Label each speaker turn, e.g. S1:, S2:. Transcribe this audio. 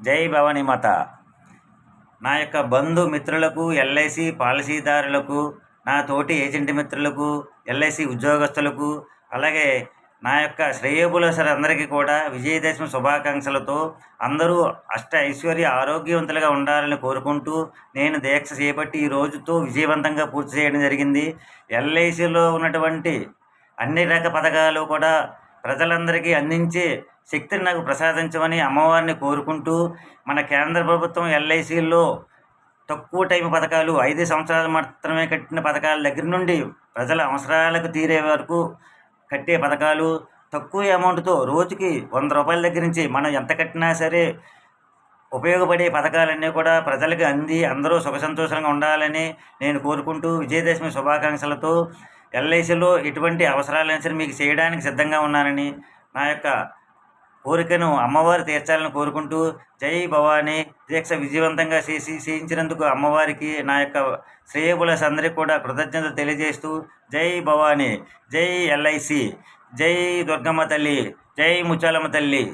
S1: జై భవానీ మాత. నా యొక్క బంధు మిత్రులకు ఎల్ఐసి పాలసీదారులకు నా తోటి ఏజెంట్ మిత్రులకు ఎల్ఐసి ఉద్యోగస్తులకు అలాగే నా యొక్క శ్రేయోభిలాషులందరికీ కూడా విజయదశమి శుభాకాంక్షలతో అందరూ అష్ట ఐశ్వర్య ఆరోగ్యవంతులుగా ఉండాలని కోరుకుంటూ నేను దీక్ష చేపట్టి ఈ రోజుతో విజయవంతంగా పూర్తి చేయడం జరిగింది. ఎల్ఐసిలో ఉన్నటువంటి అన్ని రక పథకాలు కూడా ప్రజలందరికీ అందించే శక్తిని నాకు ప్రసాదించమని అమ్మవారిని కోరుకుంటూ మన కేంద్ర ప్రభుత్వం ఎల్ఐసిలో తక్కువ టైం పథకాలు ఐదు సంవత్సరాలు మాత్రమే కట్టిన పథకాల దగ్గర నుండి ప్రజల అవసరాలకు తీరే వరకు కట్టే పథకాలు తక్కువ అమౌంట్తో రోజుకి వంద రూపాయల దగ్గర నుంచి మనం ఎంత కట్టినా సరే ఉపయోగపడే పథకాలన్నీ కూడా ప్రజలకు అంది అందరూ సుఖ సంతోషంగా ఉండాలని నేను కోరుకుంటూ విజయదశమి శుభాకాంక్షలతో ఎల్ఐసిలో ఎటువంటి అవసరాలైనా సరే మీకు చేయడానికి సిద్ధంగా ఉన్నానని నా యొక్క కోరికను అమ్మవారు తీర్చాలని కోరుకుంటూ జై భవానీ. దీక్ష విజయవంతంగా చేసి చేయించినందుకు అమ్మవారికి నా యొక్క శ్రేయబులస్ అందరికీ కూడా కృతజ్ఞత తెలియజేస్తూ జై భవానీ. జై ఎల్ఐసి. జై దుర్గమ్మ తల్లి. జై ముచ్చాలమ్మ తల్లి.